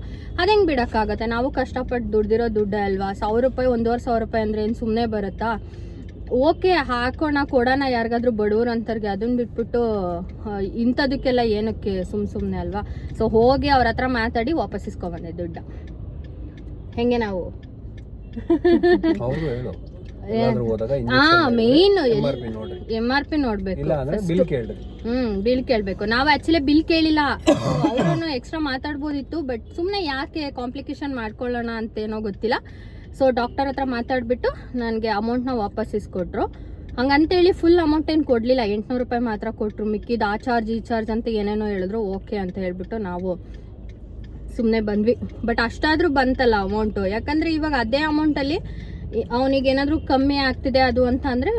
ಅದಂಗೆ ಬಿಡೋಕ್ಕಾಗತ್ತೆ? ನಾವು ಕಷ್ಟಪಟ್ಟು ದುಡ್ದಿರೋ ದುಡ್ಡು ಅಲ್ವಾ? ಸಾವಿರ ರೂಪಾಯಿ, ಒಂದೂವರೆ ಸಾವಿರ ರೂಪಾಯಿ ಅಂದರೆ ಏನು ಸುಮ್ಮನೆ ಬರುತ್ತಾ? ಓಕೆ, ಹಾಕೋಣ, ಕೊಡೋಣ ಯಾರಿಗಾದ್ರೂ ಬಡವ್ರು ಅಂತರ್ಗೆ ಅದನ್ನ ಬಿಟ್ಬಿಟ್ಟು ಇಂಥದಕ್ಕೆಲ್ಲ ಏನಕ್ಕೆ ಸುಮ್ ಸುಮ್ಮನೆ ಅಲ್ವಾ? ಸೊ ಹೋಗಿ ಅವ್ರ ಹತ್ರ ಮಾತಾಡಿ ವಾಪಸ್ ಇಸ್ಕೊಬಂದೆ ದುಡ್ಡ. ಹೆಂಗೆ ನಾವು? [LAUGHS] ಅವ್ರು ಹೇಳು. ಎಲ್ಲಾದ್ರೂ ಹೋದಾಗ ಹಾ ಮೇನ್ ಪಿ ನೋಡ್ರಿ. ಎಂ ಆರ್ ಪಿ ನೋಡ್ಬೇಕು. ಇಲ್ಲ ಅಂದ್ರೆ ಬಿಲ್ ಕೇಳ್ರಿ. ಹ್ಮ್ ಬಿಲ್ ಕೇಳ್ಬೇಕು. ನಾವು ಆಕ್ಚುಲಿ ಬಿಲ್ ಕೇಳಿಲ್ಲ. ಅವರನ್ನು ಎಕ್ಸ್ಟ್ರಾ ಮಾತಾಡ್ಬೋದಿತ್ತು ಬಟ್ ಸುಮ್ಮನೆ ಯಾಕೆ ಕಾಂಪ್ಲಿಕೇಶನ್ ಮಾಡ್ಕೊಳ್ಳೋಣ ಅಂತೇನೋ ಗೊತ್ತಿಲ್ಲ. ಸೊ ಡಾಕ್ಟರ್ ಹತ್ರ ಮಾತಾಡ್ಬಿಟ್ಟು ನನಗೆ ಅಮೌಂಟ್ನ ವಾಪಸ್ ಇಸ್ಕೊಟ್ರು ಹಂಗಂತೇಳಿ ಫುಲ್ ಅಮೌಂಟ್ ಏನು ಕೊಡಲಿಲ್ಲ. ಎಂಟ್ನೂರು ರೂಪಾಯಿ ಮಾತ್ರ ಕೊಟ್ಟರು ಮಿಕ್ಕಿದ ಆ ಚಾರ್ಜ್ ಈ ಚಾರ್ಜ್ ಅಂತ ಏನೇನೋ ಹೇಳಿದ್ರು. ಓಕೆ ಅಂತ ಹೇಳ್ಬಿಟ್ಟು ನಾವು ಸುಮ್ಮನೆ ಬಂದ್ವಿ. ಬಟ್ ಅಷ್ಟಾದ್ರೂ ಬಂತಲ್ಲ ಅಮೌಂಟು ಯಾಕಂದ್ರೆ ಇವಾಗ ಅದೇ ಅಮೌಂಟಲ್ಲಿ ಅವನಿಗೆ ಏನಾದರೂ ಕಮ್ಮಿ ಆಗ್ತಿದೆ ಅದು ಅಂತ ಅಂದರೆ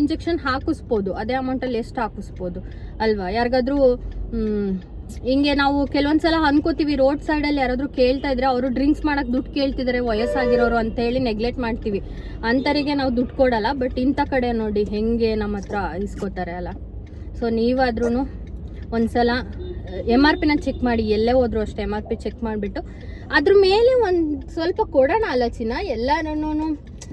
ಇಂಜೆಕ್ಷನ್ ಹಾಕಿಸ್ಬೋದು. ಅದೇ ಅಮೌಂಟಲ್ಲಿ ಎಷ್ಟು ಹಾಕಿಸ್ಬೋದು ಅಲ್ವಾ? ಯಾರಿಗಾದ್ರೂ ಹಿಂಗೆ ನಾವು ಕೆಲವೊಂದ್ಸಲ ಅನ್ಕೋತೀವಿ ರೋಡ್ ಸೈಡಲ್ಲಿ ಯಾರಾದರೂ ಕೇಳ್ತಾ ಇದ್ರೆ ಅವರು ಡ್ರಿಂಕ್ಸ್ ಮಾಡೋಕ್ಕೆ ದುಡ್ಡು ಕೇಳ್ತಿದ್ದಾರೆ ವಯಸ್ಸಾಗಿರೋರು ಅಂತ ಹೇಳಿ ನೆಗ್ಲೆಕ್ಟ್ ಮಾಡ್ತೀವಿ. ಅಂಥವರಿಗೆ ನಾವು ದುಡ್ಡು ಕೊಡಲ್ಲ ಬಟ್ ಇಂಥ ಕಡೆ ನೋಡಿ ಹೆಂಗೆ ನಮ್ಮ ಹತ್ರ ಇಸ್ಕೋತಾರೆ ಅಲ್ಲ. ಸೊ ನೀವಾದ್ರೂ ಒಂದ್ಸಲ ಎಂ ಆರ್ ಪಿನ ಚೆಕ್ ಮಾಡಿ ಎಲ್ಲೇ ಹೋದ್ರು ಅಷ್ಟೇ ಎಂ ಆರ್ ಪಿ ಚೆಕ್ ಮಾಡಿಬಿಟ್ಟು ಅದ್ರ ಮೇಲೆ ಒಂದು ಸ್ವಲ್ಪ ಕೊಡೋಣ ಆಲೋಚನ ಎಲ್ಲಾನು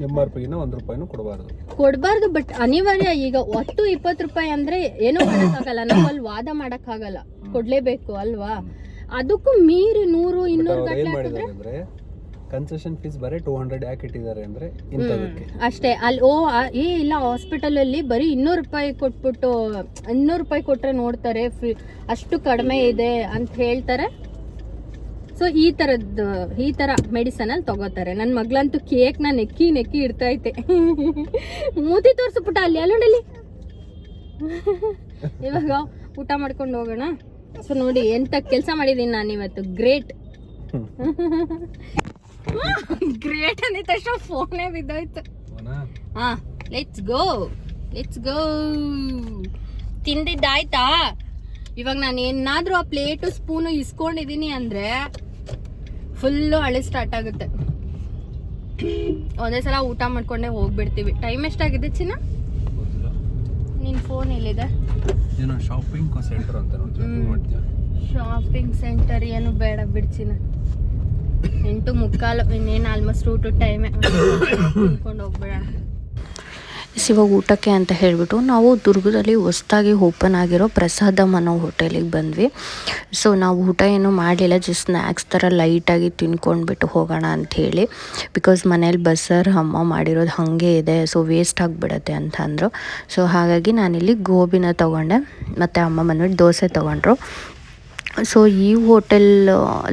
ಎಂ ಆರ್ ಪಿಗಿನ ಒಂದು ರೂಪಾಯಿನೂ ಕೊಡಬಾರ್ದು. ಕೊಡಬಾರ್ದು ಬಟ್ ಅನಿವಾರ್ಯ ಈಗ ಒಟ್ಟು ಇಪ್ಪತ್ತು ರೂಪಾಯಿ ಅಂದ್ರೆ ಏನೂ ಮಾಡೋಕ್ಕಾಗಲ್ಲ ನಾವು ಅಲ್ಲಿ ವಾದ ಮಾಡೋಕ್ಕಾಗಲ್ಲ. ಕೊಡ್ಲೇಬೇಕು ಅಲ್ವಾ? ಅದಕ್ಕೂ ಮೀರಿ ನೂರು ಇನ್ನೂರು ಗಂಟೆ ಕನ್ಸೆಷನ್ ಫೀಸ್ ಬರೀ ಟೂ ಹಂಡ್ರೆಡ್ ಯಾಕೆ ಇಟ್ಟಿದ್ದಾರೆ ಅಂದ್ರೆ ಇಂಥದಕ್ಕೆ. ಅಷ್ಟೇ. ಅಲ್ಲಿ ಓ ಆ- ಏ ಇಲ್ಲ ಹಾಸ್ಪಿಟಲಲ್ಲಿ ಬರೀ ಇನ್ನೂರು ರೂಪಾಯಿ ಕೊಟ್ಬಿಟ್ಟು ಇನ್ನೂರು ರೂಪಾಯಿ ಕೊಟ್ರೆ ನೋಡ್ತಾರೆ ಫ್ರೀ ಅಷ್ಟು ಕಡಿಮೆ ಇದೆ ಅಂತ ಹೇಳ್ತಾರೆ. ಸೊ ಈ ಥರದ್ದು ಈ ಥರ ಮೆಡಿಸನಲ್ಲಿ ತಗೋತಾರೆ. ನನ್ನ ಮಗಳಂತೂ ಕೇಕ್ನ ನೆಕ್ಕಿ ನೆಕ್ಕಿ ಇಡ್ತೈತೆ ಮೂತಿ ತೋರಿಸ್ಬಿಟ್ಟ ಅಲ್ಲಿ ಅಲ್ಲಿ. ಇವಾಗ ಊಟ ಮಾಡ್ಕೊಂಡು ಹೋಗೋಣ. ಸೊ ನೋಡಿ ಎಂತ ಕೆಲಸ ಮಾಡಿದ್ದೀನಿ ನಾನು ಇವತ್ತು. ಗ್ರೇಟ್ ಗ್ರೇಟ್ ಅಂದಿದ ತಕ್ಷಣ ಫೋನೇ ಬಿದ್ದೋಯ್ತು. ಹಾ ಲೆಟ್ಸ್ ಗೋ ಲೆಟ್ಸ್ ಗೋ ತಿಂದಿದ್ದಾಯ್ತಾ ಇವಾಗ ನಾನು ಏನಾದ್ರೂ ಆ ಪ್ಲೇಟು ಸ್ಪೂನು ಇಸ್ಕೊಂಡಿದ್ದೀನಿ ಅಂದ್ರೆ ಫುಲ್ಲು ಹಳೆ ಸ್ಟಾರ್ಟ್ ಆಗುತ್ತೆ. ಒಂದೇ ಸಲ ಊಟ ಮಾಡ್ಕೊಂಡೆ ಹೋಗ್ಬಿಡ್ತೀವಿ. ಟೈಮ್ ಎಷ್ಟಾಗಿದೆ ಚಿನ್ನ? ನಿನ್ನ ಫೋನ್ ಎಲ್ಲಿದೆ? ಶಾಪಿಂಗ್ ಸೆಂಟರ್ ಅಂತ ಶಾಪಿಂಗ್ ಸೆಂಟರ್ ಏನು ಬೇಡ ಬಿಡ್ಚಿನ ಎಂಟು ಮುಕ್ಕಾಲು, ಇನ್ನೇನು ಆಲ್ಮೋಸ್ಟ್ ಊಟ ಟೈಮೇ ತಿನ್ಕೊಂಡು ಹೋಗ್ಬಿಡೋಣ ಇವಾಗ ಊಟಕ್ಕೆ ಅಂತ ಹೇಳಿಬಿಟ್ಟು ನಾವು ದುರ್ಗದಲ್ಲಿ ಹೊಸ್ದಾಗಿ ಓಪನ್ ಆಗಿರೋ ಪ್ರಸಾದಮ್ ಅನ್ನೋ ಹೋಟೆಲಿಗೆ ಬಂದ್ವಿ. ಸೊ ನಾವು ಊಟ ಏನೂ ಮಾಡಲಿಲ್ಲ ಜಸ್ಟ್ ಸ್ನ್ಯಾಕ್ಸ್ ಥರ ಲೈಟಾಗಿ ತಿನ್ಕೊಂಡ್ಬಿಟ್ಟು ಹೋಗೋಣ ಅಂಥೇಳಿ ಬಿಕಾಸ್ ಮನೇಲಿ ಬಸ್ಸರ್, ಅಮ್ಮ ಮಾಡಿರೋದು ಹಾಗೆ ಇದೆ ಸೊ ವೇಸ್ಟ್ ಆಗಿಬಿಡತ್ತೆ ಅಂತ ಅಂದರು. ಸೊ ಹಾಗಾಗಿ ನಾನಿಲ್ಲಿ ಗೋಬಿನ ತೊಗೊಂಡೆ, ಮತ್ತು ಅಮ್ಮ ಬಂದ್ಬಿಟ್ಟು ದೋಸೆ ತೊಗೊಂಡ್ರು. ಸೊ ಈ ಹೋಟೆಲ್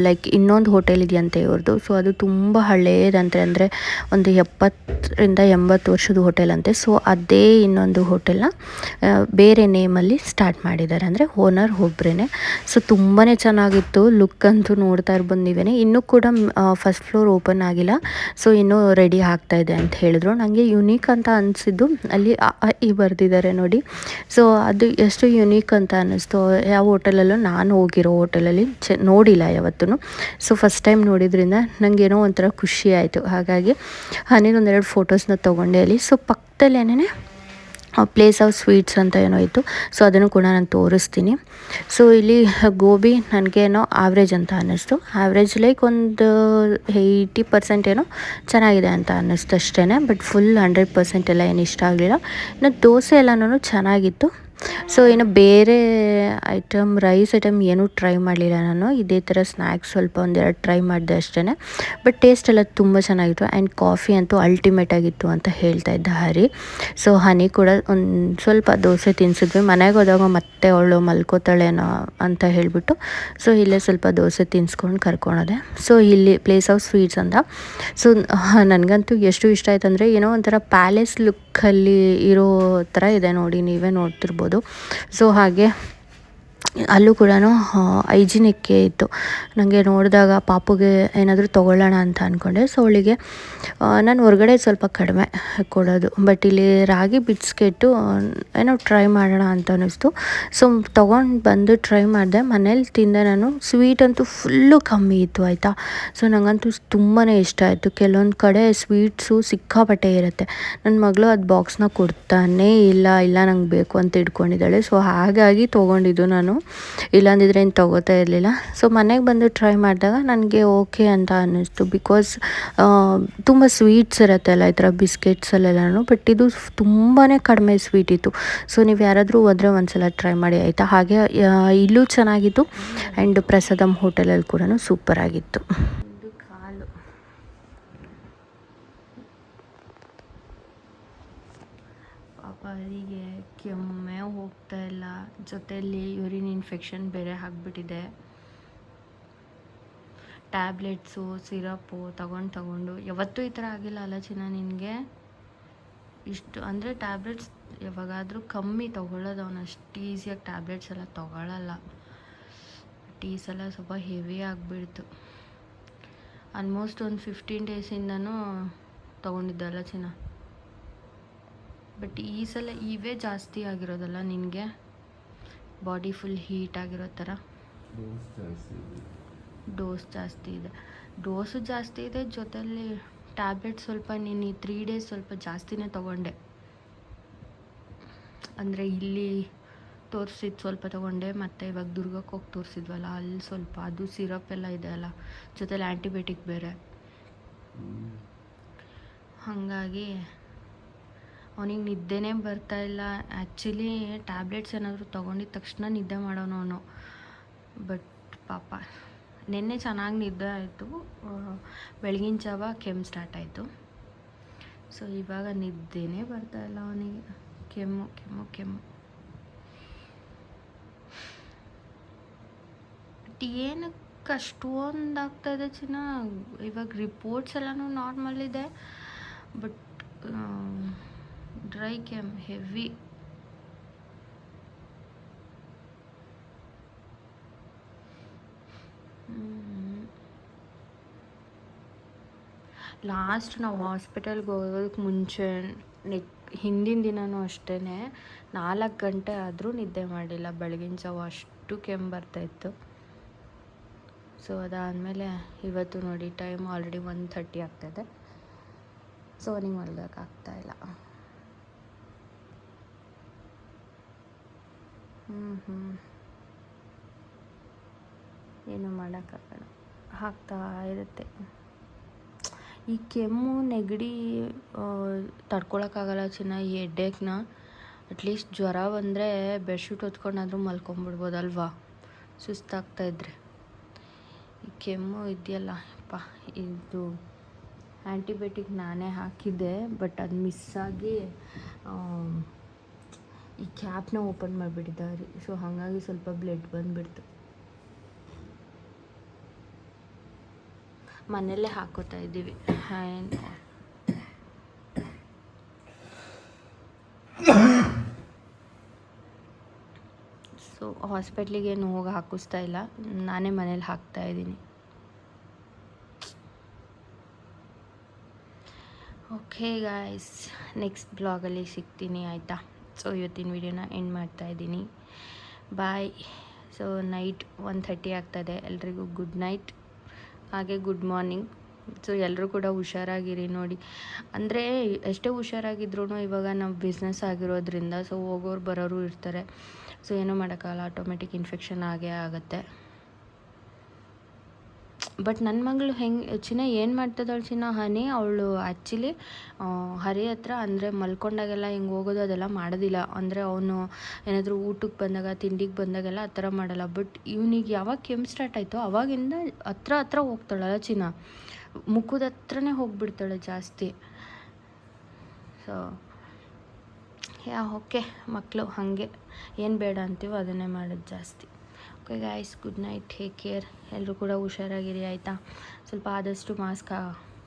ಲೈಕ್ ಇನ್ನೊಂದು ಹೋಟೆಲ್ ಇದೆಯಂತೆ ಇವ್ರದ್ದು ಸೊ ಅದು ತುಂಬ ಹಳೇದಂತೆ. ಅಂದರೆ ಒಂದು ಎಪ್ಪತ್ತರಿಂದ ಎಂಬತ್ತು ವರ್ಷದ ಹೋಟೆಲ್ ಅಂತೆ. ಸೊ ಅದೇ ಇನ್ನೊಂದು ಹೋಟೆಲ್ನ ಬೇರೆ ನೇಮಲ್ಲಿ ಸ್ಟಾರ್ಟ್ ಮಾಡಿದ್ದಾರೆ. ಅಂದರೆ ಓನರ್ ಒಬ್ಬರೇ ಸೊ ತುಂಬಾ ಚೆನ್ನಾಗಿತ್ತು. ಲುಕ್ ಅಂತೂ ನೋಡ್ತಾ ಇರ್ಬೋದು ನೀವೇ ಇನ್ನೂ ಕೂಡ ಫಸ್ಟ್ ಫ್ಲೋರ್ ಓಪನ್ ಆಗಿಲ್ಲ. ಸೊ ಇನ್ನೂ ರೆಡಿ ಆಗ್ತಾ ಇದೆ ಅಂತ ಹೇಳಿದ್ರು. ನನಗೆ ಯುನೀಕ್ ಅಂತ ಅನಿಸಿದ್ದು, ಅಲ್ಲಿ ಈ ಬರೆದಿದ್ದಾರೆ ನೋಡಿ. ಸೊ ಅದು ಎಷ್ಟು ಯುನೀಕ್ ಅಂತ ಅನ್ನಿಸ್ತು ಯಾವ ಹೋಟೆಲಲ್ಲೂ ನಾನು ಹೋಗಿರೋ ಹೋಟೆಲಲ್ಲಿ ಚೆ ನೋಡಿಲ್ಲ ಯಾವತ್ತೂ ಸೊ ಫಸ್ಟ್ ಟೈಮ್ ನೋಡಿದ್ರಿಂದ ನನಗೇನೋ ಒಂಥರ ಖುಷಿ ಆಯಿತು. ಹಾಗಾಗಿ ಒಂದೆರಡು ಫೋಟೋಸ್ನ ತೊಗೊಂಡೆ ಅಲ್ಲಿ. ಸೊ ಪಕ್ಕದಲ್ಲೇನೇ ಪ್ಲೇಸ್ ಆಫ್ ಸ್ವೀಟ್ಸ್ ಅಂತ ಏನೋ ಇತ್ತು. ಸೊ ಅದನ್ನು ಕೂಡ ನಾನು ತೋರಿಸ್ತೀನಿ. ಸೊ ಇಲ್ಲಿ ಗೋಬಿ ನನಗೇನೋ ಆವ್ರೇಜ್ ಅಂತ ಅನ್ನಿಸ್ತು. ಆವ್ರೇಜ್ ಲೈಕ್ ಒಂದು ಏಯ್ಟಿ ಪರ್ಸೆಂಟ್ ಏನೋ ಚೆನ್ನಾಗಿದೆ ಅಂತ ಅನ್ನಿಸ್ತು ಅಷ್ಟೇ ಬಟ್ ಫುಲ್ ಹಂಡ್ರೆಡ್ ಪರ್ಸೆಂಟ್ ಎಲ್ಲ ಏನು ಇಷ್ಟ ಆಗಲಿಲ್ಲ. ಇನ್ನು ದೋಸೆ ಎಲ್ಲನೂ ಚೆನ್ನಾಗಿತ್ತು. ಸೊ ಇನ್ನು ಬೇರೆ ಐಟಮ್ ರೈಸ್ ಐಟಮ್ ಏನೂ ಟ್ರೈ ಮಾಡಲಿಲ್ಲ ನಾನು. ಇದೇ ಥರ ಸ್ನ್ಯಾಕ್ಸ್ ಸ್ವಲ್ಪ ಒಂದೆರಡು ಟ್ರೈ ಮಾಡಿದೆ ಅಷ್ಟೇ ಬಟ್ ಟೇಸ್ಟ್ ಎಲ್ಲ ತುಂಬ ಚೆನ್ನಾಗಿತ್ತು. ಆ್ಯಂಡ್ ಕಾಫಿ ಅಂತೂ ಅಲ್ಟಿಮೇಟ್ ಆಗಿತ್ತು ಅಂತ ಹೇಳ್ತಾ ಇದ್ದ ಹರಿ. ಸೊ ಹನಿ ಕೂಡ ಒಂದು ಸ್ವಲ್ಪ ದೋಸೆ ತಿನ್ಸಿದ್ವಿ. ಮನೆಗೆ ಹೋದಾಗ ಮತ್ತೆ ಅವಳು ಮಲ್ಕೋತಾಳೇನೋ ಅಂತ ಹೇಳಿಬಿಟ್ಟು. ಸೊ ಇಲ್ಲೇ ಸ್ವಲ್ಪ ದೋಸೆ ತಿನ್ಸ್ಕೊಂಡು ಕರ್ಕೊಳೋದೆ. ಸೊ ಇಲ್ಲಿ ಪ್ಲೇಸ್ ಆಫ್ ಸ್ವೀಟ್ಸ್ ಅಂತ. ಸೊ ನನಗಂತೂ ಎಷ್ಟು ಇಷ್ಟ ಆಯ್ತು ಅಂದರೆ ಏನೋ ಒಂಥರ ಪ್ಯಾಲೇಸ್ ಲುಕ್ಕಲ್ಲಿ ಇರೋ ಥರ ಇದೆ ನೋಡಿ ನೀವೇ ನೋಡ್ತಿರ್ಬೋದು. ಸೊ ಹಾಗೆ ಅಲ್ಲೂ ಕೂಡ ಹೈಜಿನಿಕ್ಕೆ ಇತ್ತು. ನನಗೆ ನೋಡಿದಾಗ ಪಾಪುಗೆ ಏನಾದರೂ ತೊಗೊಳ್ಳೋಣ ಅಂತ ಅಂದ್ಕೊಂಡೆ ಸೊ ಅವಳಿಗೆ ನಾನು ಹೊರಗಡೆ ಸ್ವಲ್ಪ ಕಡಿಮೆ ಕೊಡೋದು. ಬಟ್ ಇಲ್ಲಿ ರಾಗಿ ಬಿಡ್ಸ್ಕೆಟ್ಟು ಏನೋ ಟ್ರೈ ಮಾಡೋಣ ಅಂತ ಅನ್ನಿಸ್ತು. ಸೊ ತೊಗೊಂಡು ಬಂದು ಟ್ರೈ ಮಾಡಿದೆ. ಮನೇಲಿ ತಿಂದೆ ನಾನು. ಸ್ವೀಟ್ ಅಂತೂ ಫುಲ್ಲು ಕಮ್ಮಿ ಇತ್ತು, ಆಯಿತಾ? ಸೊ ನನಗಂತೂ ತುಂಬಾ ಇಷ್ಟ ಆಯಿತು. ಕೆಲವೊಂದು ಕಡೆ ಸ್ವೀಟ್ಸು ಸಿಕ್ಕಾಪಟ್ಟೆ ಇರುತ್ತೆ. ನನ್ನ ಮಗಳು ಅದು ಬಾಕ್ಸ್ನ ಕೊಡ್ತಾನೇ ಇಲ್ಲ ಇಲ್ಲ ನಂಗೆ ಬೇಕು ಅಂತ ಇಟ್ಕೊಂಡಿದ್ದಾಳೆ. ಸೊ ಹಾಗಾಗಿ ತೊಗೊಂಡಿದ್ದು ನಾನು. ಇಲ್ಲಾಂದಿದ್ರೆ ಏನು ತೊಗೋತಾ ಇರಲಿಲ್ಲ. ಸೊ ಮನೆಗೆ ಬಂದು ಟ್ರೈ ಮಾಡಿದಾಗ ನನಗೆ ಓಕೆ ಅಂತ ಅನ್ನಿಸ್ತು. ಬಿಕಾಸ್ ತುಂಬ ಸ್ವೀಟ್ಸ್ ಇರುತ್ತಲ್ಲ ಈ ಥರ ಬಿಸ್ಕೆಟ್ಸಲ್ಲೆಲ್ಲನೂ ಬಟ್ ಇದು ತುಂಬಾ ಕಡಿಮೆ ಸ್ವೀಟ್ ಇತ್ತು. ಸೊ ನೀವು ಯಾರಾದರೂ ಹೋದರೆ ಒಂದ್ಸಲ ಟ್ರೈ ಮಾಡಿ, ಆಯಿತಾ? ಹಾಗೆ ಇಲ್ಲೂ ಚೆನ್ನಾಗಿತ್ತು. ಆ್ಯಂಡ್ ಪ್ರಸಾದಮ್ ಹೋಟೆಲಲ್ಲಿ ಕೂಡ ಸೂಪರ್ ಆಗಿತ್ತು. ಕಾಲು ಪಾಪ ಅವರಿಗೆ ಕೆಮ್ಮೆ ಹೋಗ್ತಾ ಇಲ್ಲ. ಜೊತೆಯಲ್ಲಿ ಯೂರಿನ್ ಇನ್ಫೆಕ್ಷನ್ ಬೇರೆ ಆಗಿಬಿಟ್ಟಿದೆ. ಟ್ಯಾಬ್ಲೆಟ್ಸು ಸಿರಪ್ಪು ತಗೊಂಡು ತಗೊಂಡು. ಯಾವತ್ತೂ ಈ ಥರ ಆಗಿಲ್ಲ ಅಲ್ಲ ನಿನಗೆ? ಇಷ್ಟು ಅಂದರೆ ಟ್ಯಾಬ್ಲೆಟ್ಸ್ ಯಾವಾಗಾದರೂ ಕಮ್ಮಿ ತೊಗೊಳ್ಳೋದು. ಅವನು ಅಷ್ಟು ಈಸಿಯಾಗಿ ಟ್ಯಾಬ್ಲೆಟ್ಸ್ ಎಲ್ಲ ತೊಗೊಳ್ಳಲ್ಲ ಈ ಸಲ ಸ್ವಲ್ಪ ಹೆವಿ ಆಗಿಬಿಡ್ತು. ಆಲ್ಮೋಸ್ಟ್ ಒಂದು ಫಿಫ್ಟೀನ್ ಡೇಸಿಂದನೂ ತೊಗೊಂಡಿದ್ದಲ್ಲ ಚಿನ್ನ. ಬಟ್ ಈ ಸಲ ಇವೇ ಜಾಸ್ತಿ ಆಗಿರೋದಲ್ಲ ನಿನಗೆ? ಬಾಡಿ ಫುಲ್ ಹೀಟ್ ಆಗಿರೋ ಥರ ಡೋಸ್ ಜಾಸ್ತಿ ಇದೆ. ಡೋಸು ಜಾಸ್ತಿ ಇದೆ ಜೊತೆಯಲ್ಲಿ ಟ್ಯಾಬ್ಲೆಟ್ ಸ್ವಲ್ಪ ನೀನು ಈ ತ್ರೀ ಡೇಸ್ ಸ್ವಲ್ಪ ಜಾಸ್ತಿನೇ ತೊಗೊಂಡೆ. ಅಂದರೆ ಇಲ್ಲಿ ತೋರಿಸಿದ್ದು ಸ್ವಲ್ಪ ತೊಗೊಂಡೆ ಮತ್ತು ಇವಾಗ ದುರ್ಗಕ್ಕೆ ಹೋಗಿ ತೋರಿಸಿದ್ವಲ್ಲ ಅಲ್ಲಿ ಸ್ವಲ್ಪ ಅದು ಸಿರಪ್ ಎಲ್ಲ ಇದೆ ಅಲ್ಲ ಜೊತೆಲಿ ಆ್ಯಂಟಿಬಯೋಟಿಕ್ ಬೇರೆ. ಹಾಗಾಗಿ ಅವನಿಗೆ ನಿದ್ದೆನೇ ಬರ್ತಾ ಇಲ್ಲ. ಆ್ಯಕ್ಚುಲಿ ಟ್ಯಾಬ್ಲೆಟ್ಸ್ ಏನಾದರೂ ತೊಗೊಂಡಿದ್ದ ತಕ್ಷಣ ನಿದ್ದೆ ಮಾಡೋನು ಅವನು. ಬಟ್ ಪಾಪ, ನಿನ್ನೆ ಚೆನ್ನಾಗಿ ನಿದ್ದೆ ಆಯಿತು. ಬೆಳಗಿನ ಜಾವ ಕೆಮ್ಮು ಸ್ಟಾರ್ಟ್ ಆಯಿತು. ಸೊ ಇವಾಗ ನಿದ್ದೆನೇ ಬರ್ತಾ ಇಲ್ಲ ಅವನಿಗೆ. ಕೆಮ್ಮು ಕೆಮ್ಮು ಕೆಮ್ಮು. ಏನಕ್ಕೆ ಅಷ್ಟೊಂದು ಇದೆ ಚಿನ್ನ? ಇವಾಗ ರಿಪೋರ್ಟ್ಸ್ ಎಲ್ಲನೂ ನಾರ್ಮಲ್ ಇದೆ. ಬಟ್ ಡ್ರೈ ಕೆಮ್ ಹೆವಿ ಲಾಸ್ಟ್ ನಾವು ಹಾಸ್ಪಿಟಲ್ಗೆ ಹೋಗೋದಕ್ಕೆ ಮುಂಚೆ ನೆ ಹಿಂದಿನ ದಿನವೂ ಅಷ್ಟೇ ನಾಲ್ಕು ಗಂಟೆ ಆದರೂ ನಿದ್ದೆ ಮಾಡಿಲ್ಲ. ಬೆಳಗಿನ ಜಾವ ಅಷ್ಟು ಕೆಮ್ಮು ಬರ್ತಾಯಿತ್ತು ಸೊ ಅದಾದಮೇಲೆ ಇವತ್ತು ನೋಡಿ ಟೈಮ್ ಆಲ್ರೆಡಿ ಒನ್ ಥರ್ಟಿ ಆಗ್ತಾಯಿದೆ ಸೊ ನಿಮ್ಗೆ ಮಲ್ಗೋಕ್ಕಾಗ್ತಾಯಿಲ್ಲ ಹ್ಞೂ ಹ್ಞೂ ಏನು ಮಾಡೋಕ್ಕಾಗಲ್ಲ. ಹಾಕ್ತಾ ಇರುತ್ತೆ. ಈ ಕೆಮ್ಮು, ನೆಗಡಿ ತಡ್ಕೊಳಕ್ಕಾಗಲ್ಲ ಚಿನ್ನ, ಈ ಹೆಡ್ಡೇಕ್ನ. ಅಟ್ಲೀಸ್ಟ್ ಜ್ವರ ಬಂದರೆ ಬೆಡ್ಶೀಟ್ ಹೊತ್ಕೊಂಡಾದ್ರೂ ಸುಸ್ತಾಗ್ತಾ ಇದ್ರೆ. ಈ ಕೆಮ್ಮು ಇದೆಯಲ್ಲ ಅಪ್ಪ ಇದು ಆ್ಯಂಟಿಬಯೋಟಿಕ್ ನಾನೇ ಹಾಕಿದ್ದೆ ಬಟ್ ಅದು ಮಿಸ್ಸಾಗಿ ಈ ಕ್ಯಾಪ್ನ ಓಪನ್ ಮಾಡಿಬಿಟ್ಟಿದ್ದಾರೆ. ಸೊ ಹಾಗಾಗಿ ಸ್ವಲ್ಪ ಬ್ಲಡ್ ಬಂದುಬಿಡ್ತು. ಮನೆಯಲ್ಲೇ ಹಾಕೋತಾ ಇದ್ದೀವಿ. ಸೊ ಹಾಸ್ಪಿಟ್ಲಿಗೆ ಏನು ಹೋಗಿ ಹಾಕಿಸ್ತಾ ಇಲ್ಲ. ನಾನೇ ಮನೇಲಿ ಹಾಕ್ತಾ ಇದ್ದೀನಿ. ಓಕೆ ಗಾಯ್ಸ್ ನೆಕ್ಸ್ಟ್ ಬ್ಲಾಗಲ್ಲಿ ಸಿಗ್ತೀನಿ, ಆಯಿತಾ? ಸೊ ಇವತ್ತಿನ ವಿಡಿಯೋನ ಎಂಡ್ ಮಾಡ್ತಾ ಇದ್ದೀನಿ. Bye so night one thirty ಆಗ್ತದೆ. ಎಲ್ರಿಗೂ ಗುಡ್ ನೈಟ್ ಹಾಗೆ ಗುಡ್ ಮಾರ್ನಿಂಗ್ ಸೊ ಎಲ್ಲರೂ ಕೂಡ ಹುಷಾರಾಗಿರಿ ನೋಡಿ. ಅಂದರೆ ಎಷ್ಟೇ ಹುಷಾರಾಗಿದ್ರೂ ಇವಾಗ ನಾವು ಬಿಸ್ನೆಸ್ ಆಗಿರೋದ್ರಿಂದ ಸೊ ಹೋಗೋರು ಬರೋರು ಇರ್ತಾರೆ. ಸೊ ಏನೂ ಮಾಡೋಕ್ಕಾಗಲ್ಲ. ಆಟೋಮೆಟಿಕ್ ಇನ್ಫೆಕ್ಷನ್ ಆಗೇ ಆಗುತ್ತೆ. ಬಟ್ ನನ್ನ ಮಗಳು ಹೆಂಗೆ, ಚಿನ್ನ ಏನು ಮಾಡ್ತಿದ್ದಾಳೆ ಚಿನ್ನ? ಹನಿ, ಅವಳು ಆ್ಯಕ್ಚುಲಿ ಹರಿ ಹತ್ರ ಅಂದರೆ ಮಲ್ಕೊಂಡಾಗೆಲ್ಲ ಹಿಂಗೆ ಹೋಗೋದು ಅದೆಲ್ಲ ಮಾಡೋದಿಲ್ಲ. ಅಂದರೆ ಅವನು ಏನಾದರೂ ಊಟಕ್ಕೆ ಬಂದಾಗ, ತಿಂಡಿಗೆ ಬಂದಾಗೆಲ್ಲ ಆ ಥರ ಮಾಡಲ್ಲ. ಬಟ್ ಇವನಿಗೆ ಯಾವಾಗ ಕೆಮ್ಮು ಸ್ಟಾರ್ಟ್ ಆಯಿತು, ಅವಾಗಿಂದ ಹತ್ರ ಹತ್ರ ಹೋಗ್ತಾಳಲ್ಲ ಚಿನ್ನ. ಮುಖದ ಹತ್ರನೇ ಹೋಗ್ಬಿಡ್ತಾಳೆ ಜಾಸ್ತಿ. ಸೊ ಯಾ ಓಕೆ ಮಕ್ಕಳು ಹಾಗೆ. ಏನು ಬೇಡ ಅಂತೀವೋ ಅದನ್ನೇ ಮಾಡೋದು ಜಾಸ್ತಿ. Okay guys, good night, take care. ಎಲ್ಲರೂ ಕೂಡ ಹುಷಾರಾಗಿರಿ, ಆಯಿತಾ? ಸ್ವಲ್ಪ ಆದಷ್ಟು ಮಾಸ್ಕ್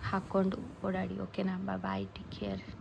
ಹಾಕ್ಕೊಂಡು ಓಡಾಡಿ, ಓಕೆನಾ? Bye, take care.